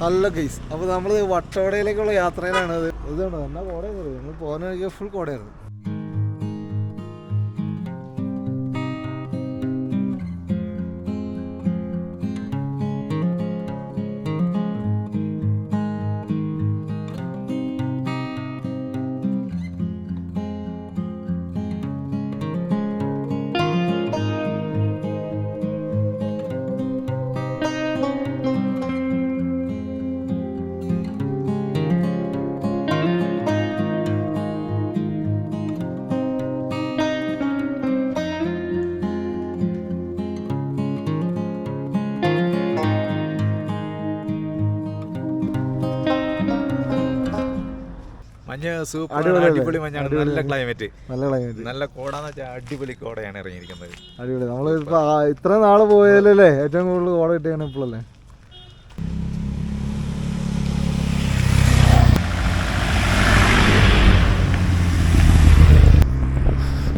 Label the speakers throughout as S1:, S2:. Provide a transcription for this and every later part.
S1: Hello guys അപ്പോൾ നമ്മൾ വട്ടവടയിലേക്കുള്ള യാത്രയിലാണ് അത്. ഇതുണ്ടോ എന്നാ കോടയെന്ന് നമ്മൾ പോകുന്ന ഫുൾ കോടയായിരുന്നു.
S2: മഞ്ഞ് സൂപ്പർ അടിപൊളി മഞ്ഞാണ്. നല്ല. ക്ലൈമറ്റ്
S1: നല്ല ക്ലൈമറ്റ്
S2: നല്ല കോടാന്ന് വെച്ചാൽ അടിപൊളി കോടയാണ് ഇറങ്ങിയിരിക്കുന്നത്.
S1: അടിപൊളി. നമ്മൾ ഇത്ര നാൾ പോയാലല്ലേ ഏറ്റവും കൂടുതൽ കോട കിട്ടിയാണ് ഇപ്പോഴല്ലേ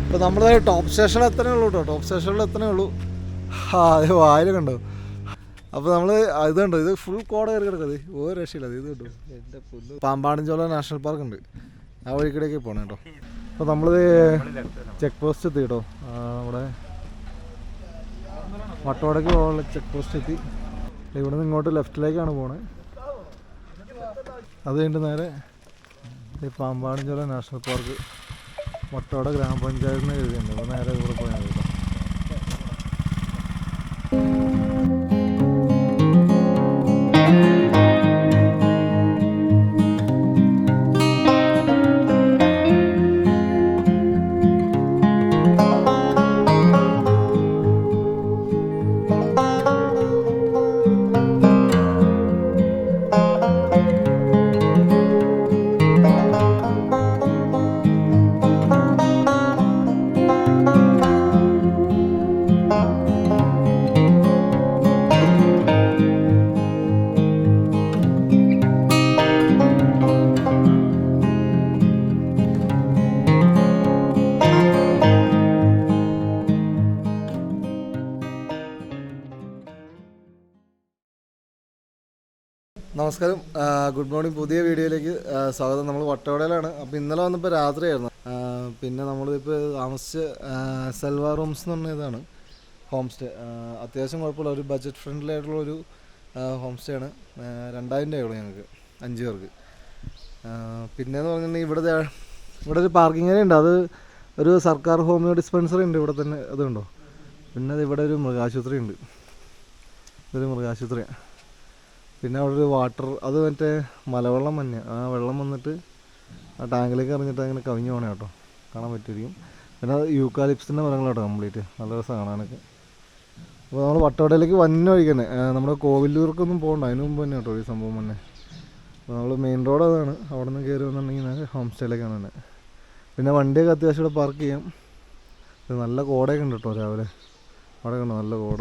S1: ഇപ്പൊ നമ്മുടെ ടോപ്പ് സ്റ്റേഷനിൽ എത്തണേ ഉള്ളൂ കേട്ടോ ടോപ്പ് സ്റ്റേഷനിൽ എത്തണേ ഉള്ളൂ. ആ അത് വായിൽ കണ്ടോ? അപ്പോൾ നമ്മൾ ഇത് കണ്ടോ? ഇത് ഫുൾ കോട കയറി കിടക്കത് ഒരു രക്ഷയില്ല. ഇത് കണ്ടോ? പാമ്പാടിഞ്ചോല നാഷണൽ പാർക്ക് ഉണ്ട്. ആ വഴിക്കിടേക്ക് പോകണം കേട്ടോ. അപ്പോൾ നമ്മൾ ചെക്ക് പോസ്റ്റ് എത്തി കേട്ടോ. നമ്മുടെ വട്ടവടക്ക് പോകാനുള്ള ചെക്ക് പോസ്റ്റ് എത്തി. ഇവിടെ നിന്ന് ഇങ്ങോട്ട് ലെഫ്റ്റിലേക്കാണ് പോണേ. അത് കഴിഞ്ഞിട്ട് നേരെ ഈ പാമ്പാടിഞ്ചോല നാഷണൽ പാർക്ക് വട്ടവട ഗ്രാമപഞ്ചായത്തിന് എഴുതിയുണ്ട് അപ്പോൾ നേരെ ഇവിടെ പോയാൽ നമസ്കാരം. Good morning. പുതിയ വീഡിയോയിലേക്ക് സ്വാഗതം. നമ്മൾ വട്ടവടയിലാണ്. അപ്പോൾ ഇന്നലെ വന്നപ്പോൾ രാത്രിയായിരുന്നു. പിന്നെ നമ്മളിപ്പോൾ താമസിച്ച് സെൽവാ റൂംസ് എന്ന് പറഞ്ഞ ഇതാണ് ഹോം സ്റ്റേ. അത്യാവശ്യം കുഴപ്പമില്ല. ഒരു ബഡ്ജറ്റ് ഫ്രണ്ട്ലി ആയിട്ടുള്ള ഒരു ഹോം സ്റ്റേ ആണ്. രണ്ടായിരം രൂപയുള്ളൂ ഞങ്ങൾക്ക് അഞ്ച് പേർക്ക്. പിന്നെയെന്ന് പറഞ്ഞിട്ടുണ്ടെങ്കിൽ ഇവിടെ ഇവിടെ ഒരു പാർക്കിംഗ് ഏരിയ ഉണ്ട്. അത് ഒരു സർക്കാർ ഹോമിയോ ഡിസ്പെൻസറി ഉണ്ട് ഇവിടെ തന്നെ. അതുണ്ടോ? പിന്നെ ഇവിടെ ഒരു മൃഗാശുപത്രി ഉണ്ട്. ഇതൊരു മൃഗാശുപത്രിയാണ് പിന്നെ അവിടെ ഒരു വാട്ടർ അത് മറ്റേ മലവെള്ളം തന്നെ ആ വെള്ളം വന്നിട്ട് ആ ടാങ്കിലേക്ക് എറിഞ്ഞിട്ട് അങ്ങനെ കവിഞ്ഞു പോകണേ കേട്ടോ. കാണാൻ പറ്റുമായിരിക്കും പിന്നെ അത് യൂക്കാലിപ്സിന്റെ മരങ്ങൾ കേട്ടോ കംപ്ലീറ്റ് നല്ല രസം കാണാനൊക്കെ. അപ്പോൾ നമ്മൾ വട്ടവടയിലേക്ക് വന്ന വഴിക്ക് നമ്മുടെ കോവിലൂർക്കൊന്നും പോകണ്ട അതിന് മുമ്പ് തന്നെ കേട്ടോ ഈ സംഭവം തന്നെ അപ്പോൾ നമ്മൾ മെയിൻ റോഡ് അതാണ്. അവിടെ നിന്ന് കയറി വന്നിട്ടുണ്ടെങ്കിൽ ഹോം സ്റ്റേയിലേക്കാണ് തന്നെ പിന്നെ വണ്ടിയൊക്കെ അത്യാവശ്യം ഇവിടെ പാർക്ക് ചെയ്യാം. നല്ല കോടയൊക്കെ ഉണ്ട് കേട്ടോ രാവിലെ. അവിടെ കണ്ടോ? നല്ല കോട.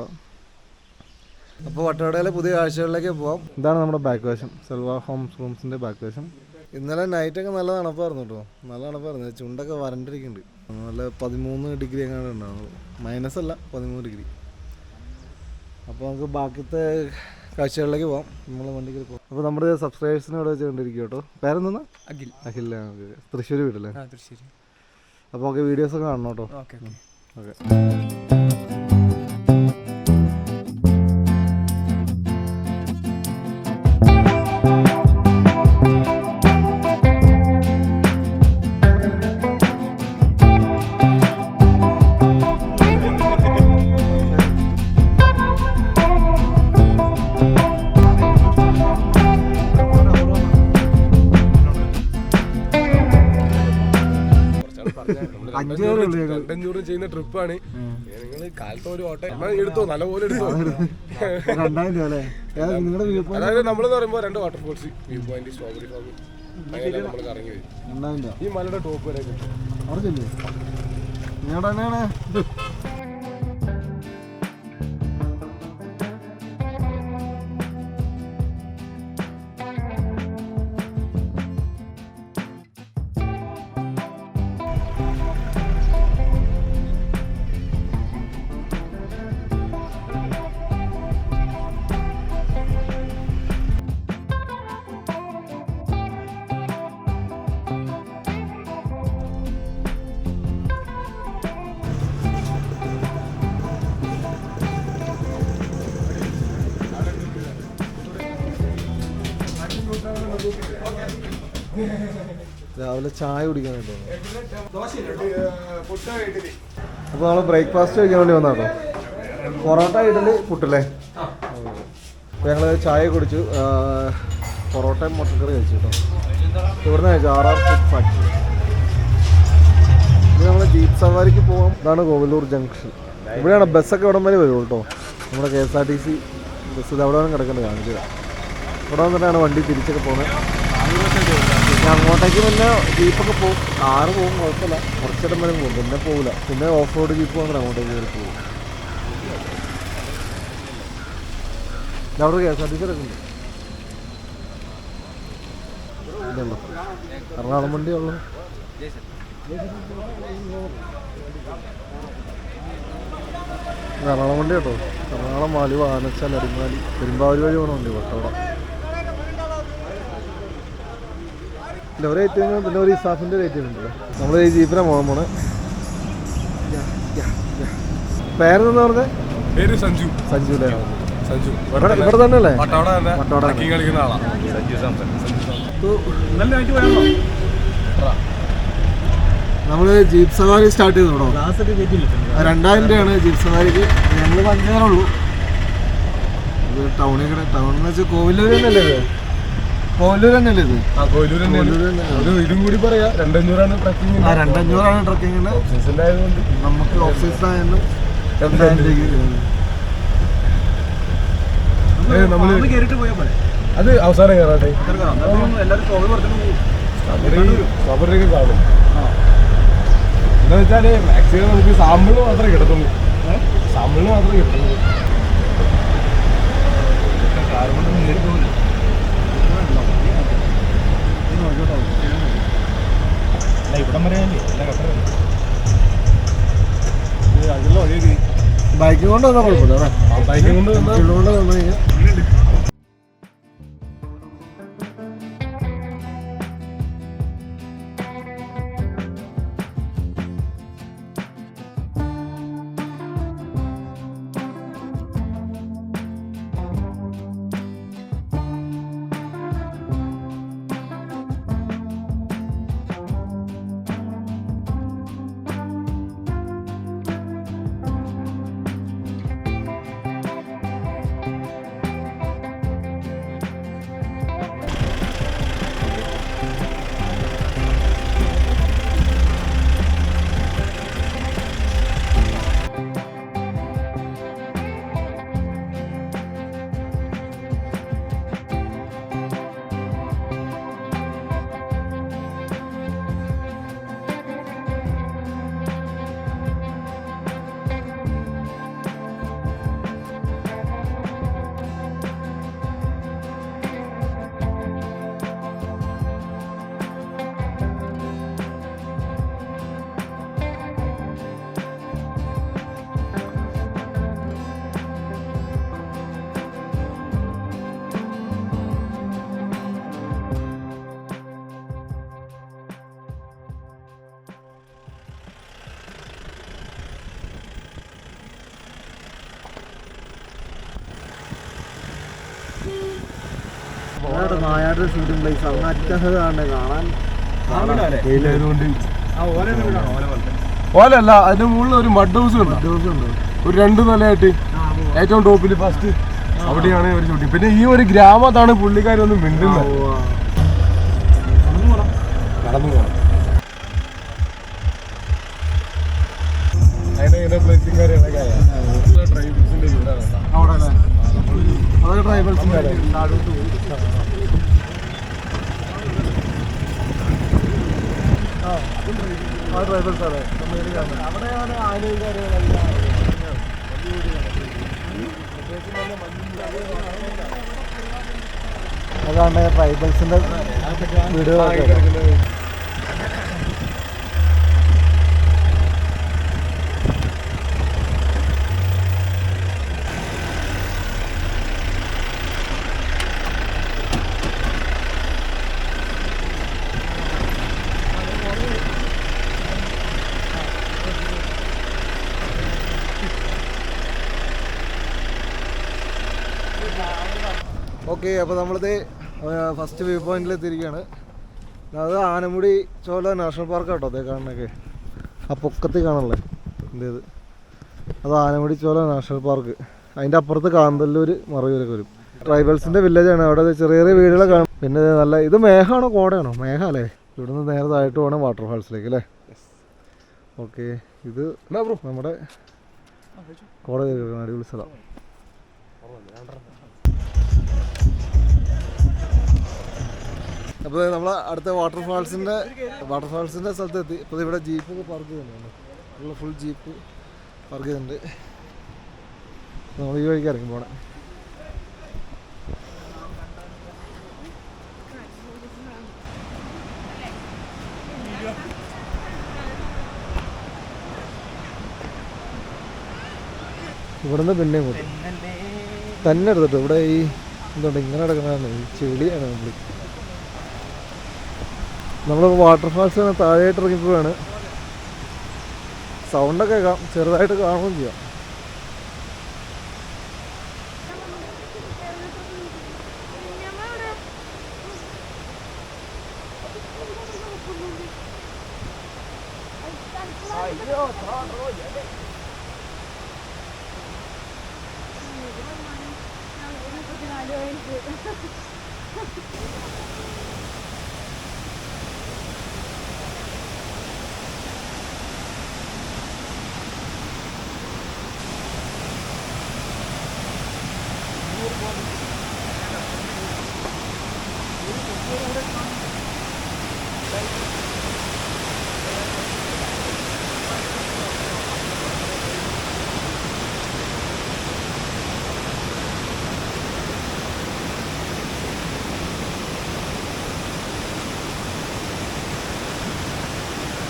S1: അപ്പോൾ വട്ടവടയിലെ പുതിയ കാഴ്ചകളിലേക്ക് പോവാം. ഇതാണ് നമ്മുടെ ബാക്ക് വശം സെൽവ ഹോംസ് റൂംസിന്റെ ബാക്ക് വശം ഇന്നലെ നൈറ്റൊക്കെ നല്ല തണുപ്പായിരുന്നു കേട്ടോ. നല്ല തണുപ്പായിരുന്നു. ചുണ്ടൊക്കെ വരണ്ടിരിക്കുന്നുണ്ട്. നല്ല പതിമൂന്ന് ഡിഗ്രി എങ്ങാണ്ട് ഉണ്ടാവും മൈനസ് അല്ല പതിമൂന്ന് ഡിഗ്രി അപ്പോൾ നമുക്ക് ബാക്കിത്തെ കാഴ്ചകളിലേക്ക് പോവാം. നമ്മൾ വണ്ടിക്ക് പോകാം അപ്പോൾ നമ്മുടെ സബ്സ്ക്രൈബേഴ്സിനെ ഇവിടെ വെച്ച് കണ്ടിരിക്കും കേട്ടോ? പേരെന്താ
S3: അഖിൽ.
S1: അഖിൽ തൃശ്ശൂർ വീട്ടിലെ
S3: ആ തൃശ്ശൂർ
S1: അപ്പോൾ ഓക്കെ വീഡിയോസൊക്കെ കാണണം കേട്ടോ.
S3: Okay okay.
S1: ഞങ്ങൾ
S4: രണ്ടഞ്ഞൂറ് ചെയ്യുന്ന ട്രിപ്പാണ്. നിങ്ങൾ കാലത്ത് ഒരു ഓട്ടം. എന്നാ എടുത്തോ? നല്ലപോലെ എടുത്തോ?
S1: രണ്ടായിരം രൂപ അല്ലേ?
S4: അതായത് നമ്മളെന്ന് പറയുമ്പോൾ രണ്ട് waterfalls view point strawberry farm അങ്ങനെ നമ്മൾ കറങ്ങി വരും ഈ മലയുടെ ടോപ്പ് വരെ
S1: അവിടെ നിങ്ങളുടെ രാവിലെ ചായ കുടിക്കാനായിട്ട് അപ്പോൾ നമ്മൾ ബ്രേക്ക്ഫാസ്റ്റ് കഴിക്കാൻ വേണ്ടി വന്നാട്ടോ. പൊറോട്ട ഇഡലി പുട്ടല്ലേ? അപ്പോൾ ഞങ്ങൾ ചായ കുടിച്ചു. പൊറോട്ട പൊറോട്ടയും മുട്ടക്കറി കഴിച്ചു കേട്ടോ. ഇവിടുന്ന് കഴിച്ചു ആർ ആർ ഫുഡ് ഫാക്ടറി ഇത് നമ്മൾ ജീപ്പ് സവാരിക്ക് പോകാം ഇതാണ് കോവിലൂർ ജംഗ്ഷൻ. ഇവിടെയാണ് ബസ്സൊക്കെ ഇവിടം വരെ വരുള്ളൂ കേട്ടോ. നമ്മുടെ K S R T C bus ഇത് അവിടെ കിടക്കുന്നത്. കാണിച്ചത് ഇവിടെ വന്നിട്ടാണ് വണ്ടി തിരിച്ചൊക്കെ പോകുന്നത് അങ്ങോട്ടേക്ക് പിന്നെ ജീപ്പൊക്കെ പോകും. കാറ് പോകും കുഴപ്പമില്ല. കുറച്ചിടം വരെ പോകും. പിന്നെ പോകില്ല പിന്നെ ഓഫ് റോഡ് ജീപ്പ് വന്നിട്ട് അങ്ങോട്ടേക്ക് കയറി പോകും. അവിടെ K S R T C എടുക്കുന്നുണ്ട് എറണാകുളം വണ്ടി ഉള്ളു? എറണാകുളം വണ്ടി കേട്ടോ. എറണാകുളം മാലി വാനച്ചാൽ അടിമാലി. പെരുമ്പാവൂർ വഴി പോകണ വണ്ടി വട്ടോട ഇല്ല ഒരു ഐറ്റം കഴിഞ്ഞാൽ പിന്നെ ഒരു ഇസാഫിന്റെ ഒരു ഐറ്റം ഉണ്ടല്ലോ നമ്മൾ ഈ ജീപ്പിനെ പോകാൻ പോണേ. പേരെന്ന് പറഞ്ഞത്
S4: പേര് സഞ്ജു.
S1: സഞ്ജുല്ലേ
S4: സഞ്ജു.
S1: ഇവിടെ തന്നെ അല്ലേ?
S4: പട്ടോട കളിക്കുന്ന ആളാ.
S2: സഞ്ജു
S1: നമ്മൾ ജീപ്പ് സവാരി സ്റ്റാർട്ട് ചെയ്തു കേട്ടോ രണ്ടായിരം രൂപയാണ് ജീപ്പ് സവാരി ഞങ്ങൾ പഞ്ചാറുള്ളൂ ഇത് ടൗണിൽ കൂടെ ടൗൺ എന്ന് വെച്ചാൽ കോവിലൂർ കോവിലൂർ തന്നെയല്ലേ ഇത്?
S4: ആ
S1: കോവിലൂർ തന്നെ
S4: ഒരു ഇതും കൂടി പറയാ രണ്ടഞ്ഞൂറാണ് ട്രക്കിംഗ്
S1: ആ രണ്ടഞ്ഞൂറാണ് ട്രക്കിങ്ങിന്
S4: സീസൺ ആയതുകൊണ്ട്
S1: നമുക്ക് ഓഫ് സീസൺ ആയിരുന്നു രണ്ടായിരം രൂപയ്ക്ക്
S4: ഏ, നമ്മൾ അത് അവസാനം കയറാട്ടെ സ്ട്രോബെറി കാണും എന്താ വെച്ചാൽ മാക്സിമം നമുക്ക് സാമ്പിൾ മാത്രമേ കിടത്തുള്ളൂ സാമ്പിൾ മാത്രമേ കിടത്തുള്ളൂ
S2: ഇവിടം വരെ
S1: ബൈക്ക് കൊണ്ട് വന്നാൽ കുഴപ്പമില്ല അല്ലേ?
S4: ബൈക്കും കൊണ്ട് വന്നാൽ
S1: കൊണ്ട് വന്നു കഴിഞ്ഞാൽ നായാട് ഷൂട്ടിംഗ് പ്ലേസ് അങ്ങ് അറ്റഹത് കാണേ കാണാൻ
S4: ഓലല്ല അതിന്റെ മുകളിൽ ഒരു മഡ് ഹൗസ് ഉണ്ട്
S1: ഹൗസ് ഉണ്ട്
S4: ഒരു രണ്ട് നിലയായിട്ട് ഏറ്റവും ടോപ്പിൽ ഫസ്റ്റ് അവിടെയാണ് ഒരു ഷൂട്ടിംഗ് പിന്നെ ഈ ഒരു ഗ്രാമത്താണ് പുള്ളിക്കാരൊന്നും മിണ്ടുന്നത്. നടന്നു പോകണം ട്രൈബൽസിന്റെ
S1: അവിടെ അതൊക്കെ ട്രൈബൽസിന്റെ താഴോട്ട് പോകും ആ ആ സാറേ അവിടെയാണ് ആലുകാര് അതാണ് ട്രൈബൽസിന്റെ വീടുകളൊക്കെ ഓക്കെ അപ്പോൾ നമ്മളിത് ഫസ്റ്റ് വ്യൂ പോയിന്റിൽ എത്തിയിരിക്കുകയാണ്. അത് ആനമുടി ചോല നാഷണൽ പാർക്ക് കേട്ടോ അതേ കാണണൊക്കെ ആ പൊക്കത്തിൽ കാണല്ലേ എന്തേത് അത് ആനമുടി ചോല നാഷണൽ പാർക്ക്. അതിന്റെ അപ്പുറത്ത് കാന്തല്ലൂർ മറയൂരൊക്കെ വരും. ട്രൈബൽസിന്റെ വില്ലേജാണ് അവിടെ ചെറിയ ചെറിയ വീടുകൾ കാണും. പിന്നെ നല്ല ഇത് മേഘമാണോ കോടയാണോ? മേഘ അല്ലേ? ഇവിടുന്ന് നേരെ താഴോട്ട് പോകണം വാട്ടർഫാൾസിലേക്ക് അല്ലേ? ഓക്കെ ഇത് നമ്മുടെ കോട കയറി വരുന്ന അടിപൊളി സ്ഥലം. അപ്പോൾ നമ്മൾ അടുത്ത വാട്ടർഫാൾസിന്റെ വാട്ടർഫാൾസിന്റെ സ്ഥലത്തെത്തി. ഇപ്പോൾ ഇവിടെ ജീപ്പൊക്കെ പാർക്ക് ചെയ്യുന്നുണ്ട്. ഉള്ള ഫുൾ ജീപ്പ് പാർക്ക് ചെയ്യുന്നുണ്ട്. നമ്മൾ ഈ വഴിക്ക് ഇറങ്ങി പോണേ. ഇവിടുന്ന് പിന്നെയും കൂട്ടി. തന്നെ എടുത്തിട്ട് ഇവിടെ ഈ എന്തുകൊണ്ട് ഇങ്ങനെ കിടക്കുന്നതാണ് ഈ ചെളിയാണ് നമ്മൾ നമ്മൾ വാട്ടർഫാൾസ് താഴെയായിട്ട് ഇറങ്ങിപ്പോവാണ്. സൗണ്ടൊക്കെ ചെറുതായിട്ട് കാണുകയും ചെയ്യാം.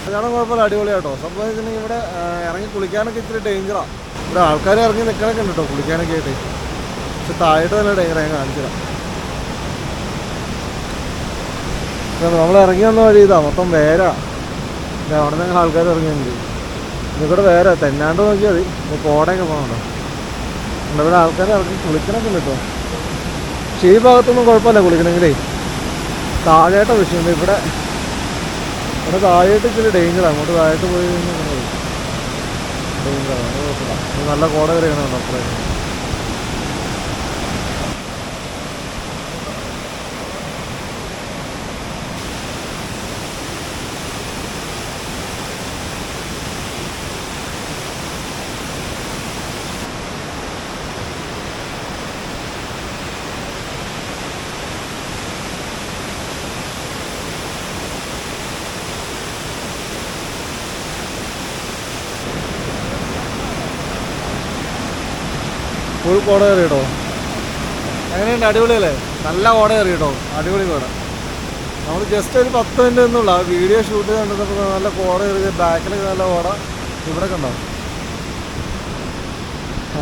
S1: കല്യാണം കുഴപ്പമില്ല അടിപൊളിയാട്ടോ സംഭവം വെച്ചിട്ടുണ്ടെങ്കിൽ ഇവിടെ ഇറങ്ങി കുളിക്കാനൊക്കെ ഇത്തിരി ഡേഞ്ചറാണ് ഇവിടെ ആൾക്കാർ ഇറങ്ങി നിൽക്കണൊക്കെ ഉണ്ട് കേട്ടോ കുളിക്കാനൊക്കെ ആയിട്ട്. പക്ഷെ താഴോട്ട് തന്നെ ഡേഞ്ചർ ഞാൻ കാണിച്ചില്ല നമ്മൾ ഇറങ്ങി വന്ന വഴി ഇതാ മൊത്തം വേര. അവിടെ നിന്ന് ആൾക്കാർ ഇറങ്ങിയിട്ടുണ്ട്. ഇതിവിടെ വേറെ തെന്നാണ്ട് നോക്കിയാൽ മതി. ഇപ്പോൾ കോടയൊക്കെ പോകണല്ലോ ഇവിടെ ആൾക്കാർ ഇറങ്ങി കുളിക്കണൊക്കെ ഉണ്ട് കേട്ടോ പക്ഷേ ഈ ഭാഗത്തൊന്നും കുഴപ്പമില്ല കുളിക്കണമെങ്കിലേ താഴേട്ട വിഷയമുണ്ട് ഇവിടെ ഇവിടെ താഴോട്ട് ഇച്ചിരി ഡേഞ്ചറാണ് അങ്ങോട്ട് താഴോട്ട് പോയി കഴിഞ്ഞാൽ. ഡേഞ്ചറാണ് നല്ല കോട വരെയാണ് അപ്പുറം ഫുൾ കോട കയറി കേട്ടോ എങ്ങനെയുണ്ട്? അടിപൊളിയല്ലേ? നല്ല കോട കയറി കേട്ടോ അടിപൊളി കോട. നമ്മൾ ജസ്റ്റ് ഒരു പത്ത് മിനിറ്റ് ഒന്നുമില്ല വീഡിയോ ഷൂട്ട് കണ്ടപ്പോൾ നല്ല കോട കയറി ബാക്കിൽ നല്ല കോട. ഇവിടെ കണ്ടോ?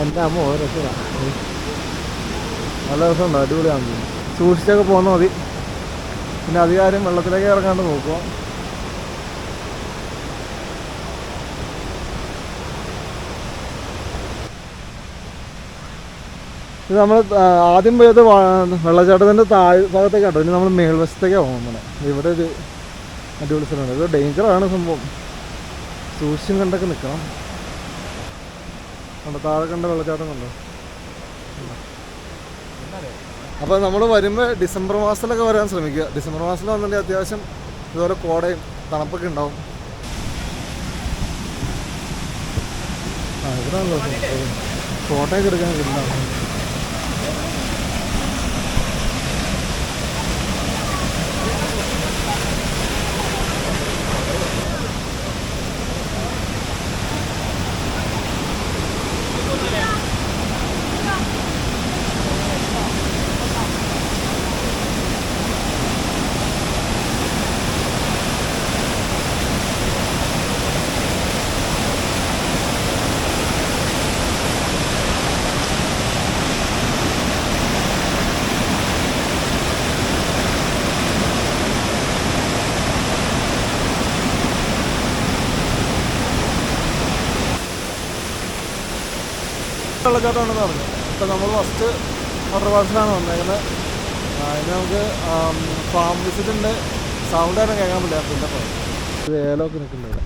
S1: എന്റെ അമ്മ രസമാണ് നല്ല രസമുണ്ടോ. അടിപൊളിയാണ് സൂക്ഷിച്ചൊക്കെ പോകുന്ന മതി. പിന്നെ അധികാരം വെള്ളത്തിലേക്ക് ഇറങ്ങാണ്ട് നോക്കുക ഇത് നമ്മൾ ആദ്യം പോയത് വെള്ളച്ചാട്ടത്തിന്റെ താഴ് ഭാഗത്തേക്ക് ഇനി നമ്മൾ മേൽവശത്തേക്കാണ് പോകുന്നത് ഇവിടെ ഒരു അടിപൊളി സ്ഥലമാണ്. ഇത് ഡേഞ്ചറാണ് സംഭവം. സൂക്ഷ്യം കണ്ടൊക്കെ നിൽക്കണം നമ്മുടെ താഴെ കണ്ട വെള്ളച്ചാട്ടം കണ്ടോ? അപ്പോൾ നമ്മൾ വരുമ്പോൾ ഡിസംബർ മാസത്തിലൊക്കെ വരാൻ ശ്രമിക്കുക. ഡിസംബർ മാസത്തിൽ വന്നിട്ടുണ്ടെങ്കിൽ അത്യാവശ്യം ഇതുപോലെ കോടയും തണുപ്പൊക്കെ ഉണ്ടാവും. ആ ഇവിടെ കോട്ടയൊക്കെ എടുക്കാൻ കിട്ടുന്നതാണ്. വെള്ളച്ചാട്ടമാണെന്ന് പറഞ്ഞു. ഇപ്പം നമ്മൾ ഫസ്റ്റ് വാട്ടർ ഫാൾസിലാണ് വന്നേക്കുന്നത് അതിന് നമുക്ക് ഫാം വിസിറ്റ് ഉണ്ട്. സൗണ്ട് തന്നെ കേൾക്കാൻ പറ്റില്ല. പിന്നെ ഇത് ഏലമൊക്കെ നിൽക്കുന്നുണ്ട്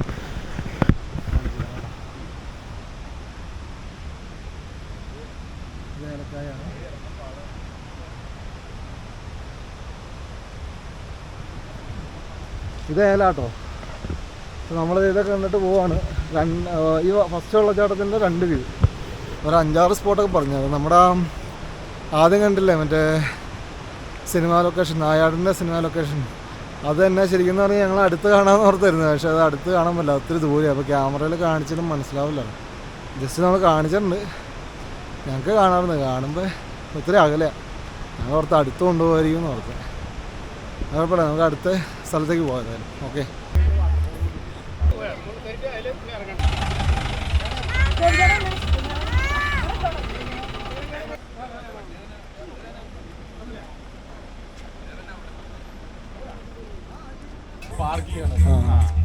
S1: ഏലക്കായാണ് ഇത് ഏലാട്ടോ നമ്മൾ ഇതൊക്കെ കണ്ടിട്ട് പോവാണ്. രണ്ട് ഈ ഫസ്റ്റ് വെള്ളച്ചാട്ടത്തിന്റെ രണ്ട് വ്യൂ ഒരു അഞ്ചാറ് സ്പോട്ടൊക്കെ പറഞ്ഞു. അത് നമ്മുടെ ആദ്യം കണ്ടില്ലേ മറ്റേ സിനിമ ലൊക്കേഷൻ നായാടിന്റെ സിനിമ ലൊക്കേഷൻ അത് തന്നെ ശരിക്കും പറഞ്ഞാൽ ഞങ്ങൾ അടുത്ത് കാണാമെന്ന് ഓർത്തായിരുന്നു പക്ഷെ അത് അടുത്ത് കാണാൻ പറ്റില്ല. ഒത്തിരി ദൂരെ അപ്പോൾ ക്യാമറയിൽ കാണിച്ചിട്ടും മനസ്സിലാവില്ല ജസ്റ്റ് നമ്മൾ കാണിച്ചിട്ടുണ്ട്. ഞങ്ങൾക്ക് കാണാറുണ്ട് കാണുമ്പോൾ ഒത്തിരി അകലെയാണ് ഞങ്ങൾ ഓർത്ത് അടുത്ത് കൊണ്ടുപോകായിരിക്കും എന്ന് ഓർത്ത്. കുഴപ്പമില്ല നമുക്ക് അടുത്ത സ്ഥലത്തേക്ക് പോകാം ഓക്കെ
S4: പാർക്കിംഗ്